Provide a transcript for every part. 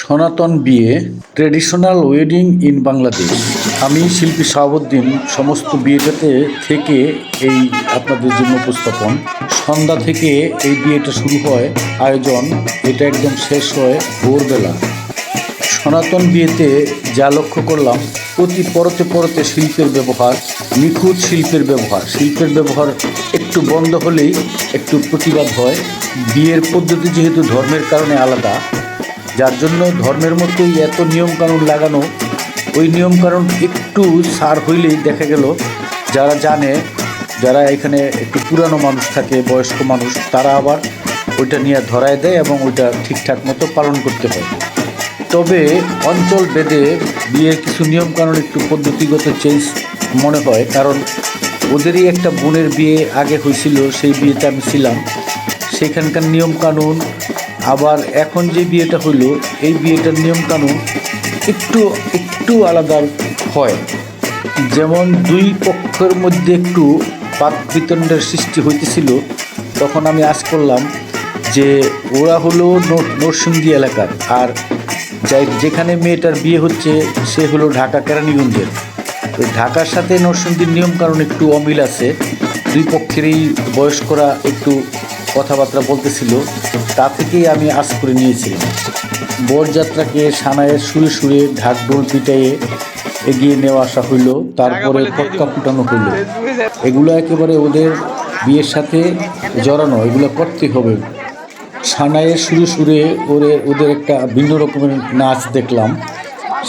সনাতন বিয়ে traditional wedding in Bangladesh আমি শিল্পী শাহাবুদ্দিন সমস্ত বিয়েটাতে থেকে এই আপনাদের জন্য উপস্থাপন। সন্ধ্যা থেকে এই বিয়েটা শুরু হয়, আয়োজন এটা একদম শেষ হয় ভোরবেলা। সনাতন বিয়েতে যা লক্ষ্য করলাম প্রতি পরতে পরতে শিল্পের ব্যবহার, নিখুঁত শিল্পের ব্যবহার। শিল্পের ব্যবহার একটু বন্ধ হলেই একটু প্রতিবাদ হয়। বিয়ের পদ্ধতি যেহেতু ধর্মের কারণে আলাদা যার জন্য ধর্মের মতোই এত নিয়মকানুন লাগানো, ওই নিয়মকানুন একটু সার হইলেই দেখা গেল যারা জানে, যারা এখানে একটু পুরানো মানুষ থাকে, বয়স্ক মানুষ, তারা আবার ওইটা নিয়ে ধরায় দেয় এবং ওইটা ঠিকঠাক মতো পালন করতে হয় তবে অঞ্চল ভেদে বিয়ের কিছু নিয়মকানুন একটু পদ্ধতিগত চেঞ্জ মনে হয়, কারণ ওদেরই একটা বোনের বিয়ে আগে হয়েছিল, সেই বিয়েতে আমি ছিলাম। সেখানকার নিয়মকানুন আবার এখন যে বিয়েটা হইল, এই বিয়েটার নিয়মকানুন একটু একটু আলাদা হয়। যেমন দুই পক্ষের মধ্যে একটু বিতণ্ডের সৃষ্টি হইতেছিল, তখন আমি আজ করলাম যে ওরা হলো নর- নরসিংদী এলাকার, আর যাই যেখানে মেয়েটার বিয়ে হচ্ছে, সে হলো ঢাকা কেরানীগঞ্জের। তো ঢাকার সাথে নরসিংদীর নিয়মকানুন একটু অমিল আছে, দুই পক্ষেরই বয়স্করা একটু কথাবার্তা বলতেছিল তা থেকেই আমি আজ করে নিয়েছিলাম। বরযাত্রাকে সানায়ের সুরে সুরে ঢাক ঢোল পিটাইয়ে এগিয়ে নেওয়া আসা হইল তারপরে পটকা ফুটানো হইল। এগুলো একেবারে ওদের বিয়ের সাথে জড়ানো এগুলো করতে হবে। সানায়ের সুরে সুরে ওরে ওদের একটা ভিন্ন রকমের নাচ দেখলাম।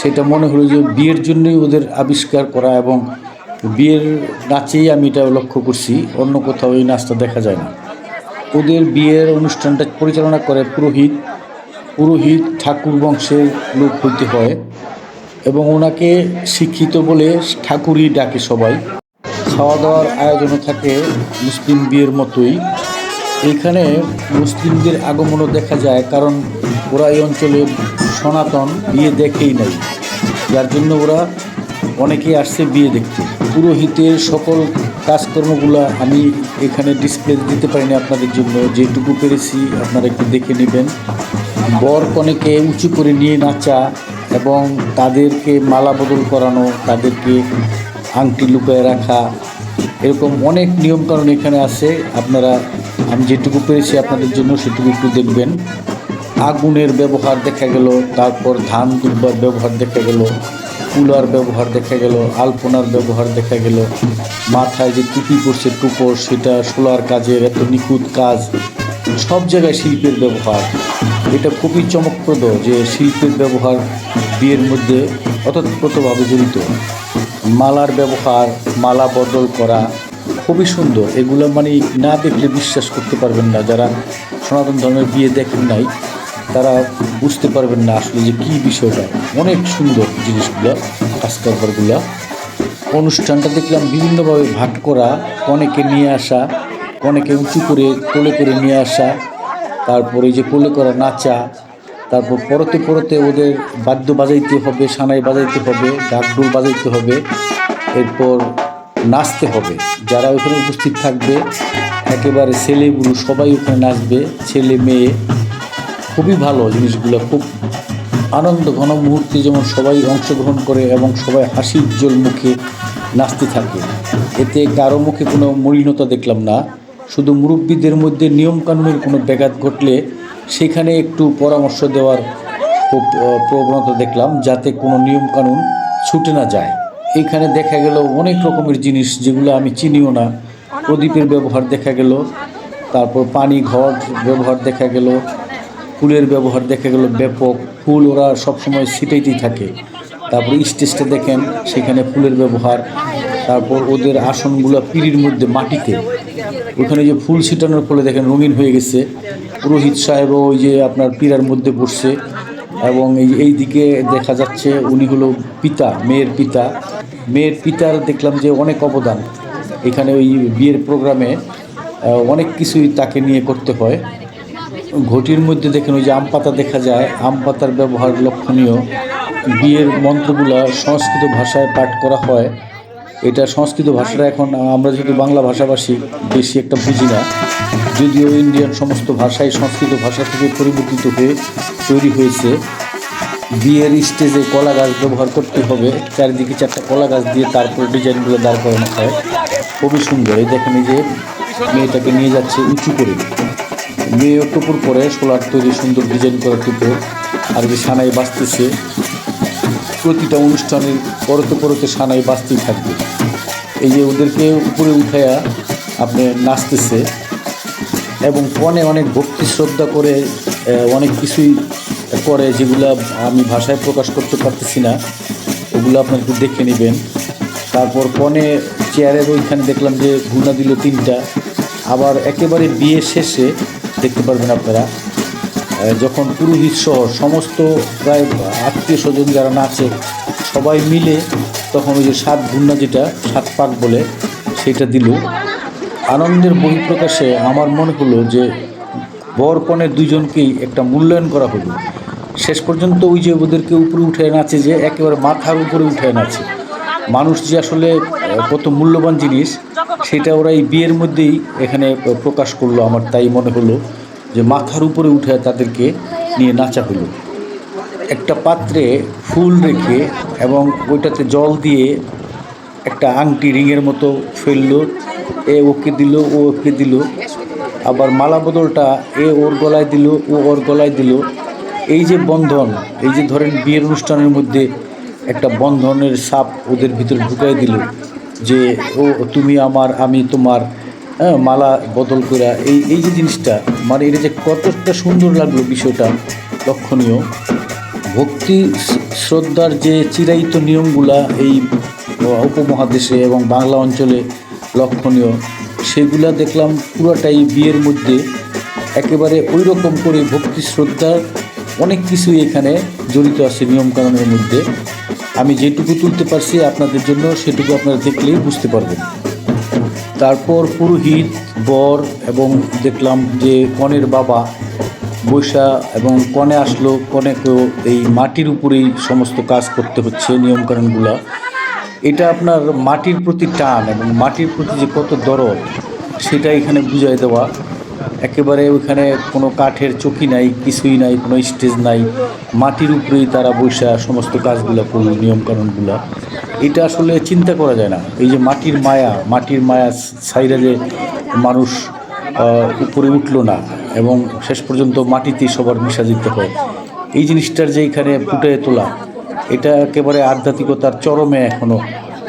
সেটা মনে হলো যে বিয়ের জন্যই ওদের আবিষ্কার করা এবং বিয়ের নাচেই আমি এটা লক্ষ্য করছি অন্য কোথাও এই নাচটা দেখা যায় না। ওদের বিয়ের অনুষ্ঠানটা পরিচালনা করে পুরোহিত। পুরোহিত ঠাকুর বংশের লোক হইতে হয় এবং ওনাকে শিক্ষিত বলে ঠাকুরই ডাকে সবাই। খাওয়া দাওয়ার আয়োজনও থাকে মুসলিম বিয়ের মতোই। এখানে মুসলিমদের আগমনও দেখা যায় কারণ ওরা এই অঞ্চলে সনাতন, বিয়ে দেখেই নাই। যার জন্য ওরা অনেকেই আসছে বিয়ে দেখতে। পুরোহিতের সকল কাজকর্মগুলো আমি এখানে ডিসপ্লে দিতে পারিনি আপনাদের জন্য। যেটুকু পেরেছি আপনারা একটু দেখে নেবেন। বর কনেকে উঁচু করে নিয়ে নাচা এবং তাদেরকে মালা বদল করানো, তাদেরকে আংটি লুকায় রাখা, এরকম অনেক নিয়মকানুন এখানে আছে। আপনারা, আমি যেটুকু পেরেছি আপনাদের জন্য সেটুকু একটু দেখবেন। আগুনের ব্যবহার দেখা গেল, তারপর ধান দুব্বার ব্যবহার দেখা গেল। কুলার ব্যবহার দেখা গেল, আলপনার ব্যবহার দেখা গেল। মাথায় যে টুপি পরছে টুপর, সেটা সোলার কাজের এত নিখুঁত কাজ। সব জায়গায় শিল্পের ব্যবহার। এটা খুবই চমকপ্রদ যে শিল্পের ব্যবহার বিয়ের মধ্যে অতপ্রতভাবে জড়িত। মালার ব্যবহার, মালা বদল করা খুবই সুন্দর। এগুলো মানে না দেখলে বিশ্বাস করতে পারবেন না। যারা সনাতন ধর্মের বিয়ে দেখেন নাই তারা বুঝতে পারবেন না আসলে যে কী বিষয়টা। অনেক সুন্দর জিনিসগুলো কাজকারবারগুলো অনুষ্ঠানটা দেখলাম বিভিন্নভাবে ভাগ করা কনেকে নিয়ে আসা কনেকে উঁচু করে কোলে করে নিয়ে আসা, তারপরে যে কোলে করা নাচা, তারপর পরতে পরতে ওদের বাদ্য বাজাইতে হবে, সানাই বাজাইতে হবে ডাকডুল বাজাইতে হবে, এরপর নাচতে হবে। যারা ওখানে উপস্থিত থাকবে, একেবারে ছেলে বুড়ো সবাই ওখানে নাচবে, ছেলে মেয়ে খুবই ভালো জিনিসগুলো, খুব আনন্দ, ঘন মুহূর্তে যেমন সবাই অংশগ্রহণ করে এবং সবাই হাসি উজ্জ্বল মুখে নাচতে থাকে। এতে কারও মুখে কোনো মলিনতা দেখলাম না। শুধু মুরব্বীদের মধ্যে নিয়মকানুনের কোনো ব্যাঘাত ঘটলে সেখানে একটু পরামর্শ দেওয়ার প্রবণতা দেখলাম যাতে কোনো নিয়মকানুন ছুটে না যায়। এখানে দেখা গেল অনেক রকমের জিনিস যেগুলো আমি চিনিও না। প্রদীপের ব্যবহার দেখা গেল, তারপর পানি, ঘর ব্যবহার দেখা গেল ফুলের ব্যবহার দেখা গেল ব্যাপক। ফুল ওরা সবসময় ছিটাইতেই থাকে। তারপর স্টেজটা দেখেন, সেখানে ফুলের ব্যবহার। তারপর ওদের আসনগুলো পিড়ির মধ্যে মাটিতে। ওখানে যে ফুল ছিটানোর ফলে দেখেন রঙিন হয়ে গেছে। পুরোহিত সাহেবও ওই যে আপনার পীড়ার মধ্যে বসছে এবং এই এই দিকে দেখা যাচ্ছে উনি হলো পিতা, মেয়ের পিতা। মেয়ের পিতার দেখলাম যে অনেক অবদান। এখানে ওই বিয়ের প্রোগ্রামে অনেক কিছুই তাকে নিয়ে করতে হয়। ঘটির মধ্যে দেখেন ওই যে আম পাতা দেখা যায়, আম পাতার ব্যবহার লক্ষণীয়। বিয়ের মন্ত্রগুলা সংস্কৃত ভাষায় পাঠ করা হয়। এটা সংস্কৃত ভাষাটা এখন, আমরা যেহেতু বাংলা ভাষাভাষী, বেশি একটা বুঝি না। যদিও ইন্ডিয়ান সমস্ত ভাষাই সংস্কৃত ভাষা থেকে পরিবর্তিত হয়ে তৈরি হয়েছে। বিয়ের স্টেজে কলা গাছ ব্যবহার করতে হবে। চারিদিকে চারটা কলা গাছ দিয়ে তারপর ডিজাইনগুলো দাঁড় করানো হয়। খুবই সুন্দর। এই দেখেন এই যে মেয়েটাকে নিয়ে যাচ্ছে উঁচু করে। মেয়ে টুপুর পরে সোলার তৈরি সুন্দর ডিজাইন করা টুপুর আর যে সানাই বাঁচতেছে প্রতিটা অনুষ্ঠানের পরতে পরতে সানাই বাঁচতেই থাকবে। এই যে ওদেরকে উপরে উঠাইয়া আপনি নাচতেছে এবং কনে অনেক ভক্তি শ্রদ্ধা করে অনেক কিছুই করে যেগুলা আমি ভাষায় প্রকাশ করতে পারতেছি না, ওগুলো আপনার একটু দেখে নেবেন। তারপর কনে চেয়ারের ওইখানে দেখলাম যে গুণা দিল তিনটা। আবার একেবারে বিয়ে শেষে দেখতে পারবেন আপনারা। যখন পুরোহিত সহ সমস্ত প্রায় আত্মীয় স্বজন যারা নাচে, সবাই মিলে তখন ওই যে সাত গুন্না যেটা, সাত পাক বলে, সেটা দিল। আনন্দের বহিঃপ্রকাশে আমার মনে হলো যে বর কনে দুজনকেই একটা মূল্যায়ন করা হলো। শেষ পর্যন্ত ওই যে ওদেরকে উপরে উঠে নাচে যে একেবারে মাথার উপরে উঠে নাচে। মানুষ যে আসলে কত মূল্যবান জিনিস, সেটা ওরা এই বিয়ের মধ্যেই এখানে প্রকাশ করল আমার, তাই মনে হলো যে মাথার উপরে উঠে তাদেরকে নিয়ে নাচা হলো। একটা পাত্রে ফুল রেখে এবং ওইটাতে জল দিয়ে একটা আংটি রিংয়ের মতো ফেলল, এ ওকে দিল, ও ওকে দিল। আবার মালা বদলটা এ ওর গলায় দিল, ও ওর গলায় দিল। এই যে বন্ধন, এই যে ধরেন বিয়ের অনুষ্ঠানের মধ্যে একটা বন্ধনের সাপ ওদের ভিতরে ঢুকাই দিল যে, ও, তুমি আমার, আমি তোমার হ্যাঁ মালা বদল করা এই এই যে জিনিসটা মানে এটা যে কতটা সুন্দর লাগল বিষয়টা, লক্ষণীয়। ভক্তি শ্রদ্ধার যে চিরায়িত নিয়মগুলা এই উপমহাদেশে এবং বাংলা অঞ্চলে লক্ষণীয়, সেগুলা দেখলাম পুরোটাই বিয়ের মধ্যে। একেবারে ওই রকম করে ভক্তি শ্রদ্ধার অনেক কিছুই এখানে জড়িত আছে নিয়মকানুনের মধ্যে। আমি যেটুকু তুলতে পারছি আপনাদের জন্য, সেটুকু আপনারা দেখলেই বুঝতে পারবেন। তারপর পুরোহিত, বর এবং দেখলাম যে কনের বাবা বৈশা এবং কনে আসলো, কনেকেও এই মাটির উপরেই সমস্ত কাজ করতে হচ্ছে, নিয়মকানুনগুলো। এটা আপনার মাটির প্রতি টান এবং মাটির প্রতি যে কত দরদ, সেটা এখানে বুঝাই দেওয়া। একেবারে ওইখানে কোনো কাঠের চকি নাই, কিছুই নাই, কোনো স্টেজ নাই। মাটির উপরেই তারা বৈশা সমস্ত কাজগুলো করল, নিয়মকানুনগুলো। এটা আসলে চিন্তা করা যায় না। এই যে মাটির মায়া মাটির মায়া সাইরা যে মানুষ উপরে উঠল না এবং শেষ পর্যন্ত মাটিতেই সবার মিশা যেতে হয়। এই জিনিসটার যে এখানে ফুটে তোলা, এটা একেবারে আধ্যাত্মিকতার চরমে এখনও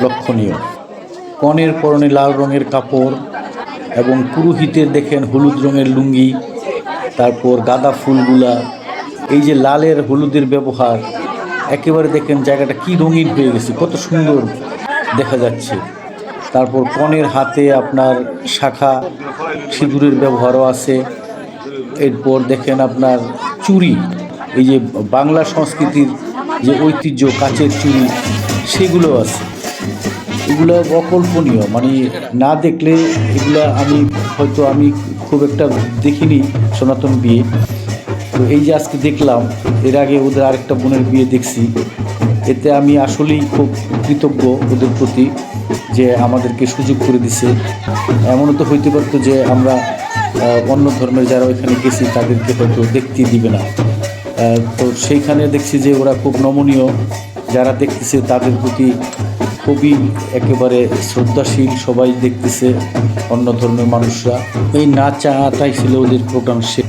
লক্ষণীয়। কনের পরনে লাল রঙের কাপড় এবং পুরোহিতের দেখেন হলুদ রঙের লুঙ্গি, তারপর গাঁদা ফুলগুলা, এই যে লালের হলুদের ব্যবহার, একেবারে দেখেন জায়গাটা কি রঙিন হয়ে গেছে, কত সুন্দর দেখা যাচ্ছে। তারপর কনের হাতে আপনার শাখা, সিঁদুরের ব্যবহারও আছে। এরপর দেখেন আপনার চুড়ি, এই যে বাংলা সংস্কৃতির যে ঐতিহ্য, কাচের চুড়ি, সেগুলো আছে। এগুলো অকল্পনীয় মানে না দেখলে এগুলো আমি হয়তো আমি খুব একটা দেখিনি সনাতন বিয়ে। তো এই যে আজকে দেখলাম, এর আগে ওদের আরেকটা বোনের বিয়ে দেখছি। এতে আমি আসলেই খুব কৃতজ্ঞ ওদের প্রতি যে আমাদেরকে সুযোগ করে দিছে। এমনও তো হইতে পারতো যে আমরা অন্য ধর্মের যারা ওইখানে গেছি তাদেরকে হয়তো দেখতে দিবে না। তো সেইখানে দেখছি যে ওরা খুব নমনীয়। যারা দেখতেছে তাদের প্রতি খুবই একেবারে শ্রদ্ধাশীল, সবাই দেখতেছে অন্য ধর্মের মানুষরা। এই নাচা আতাই ছিল ওদের প্রোগ্রাম শেষ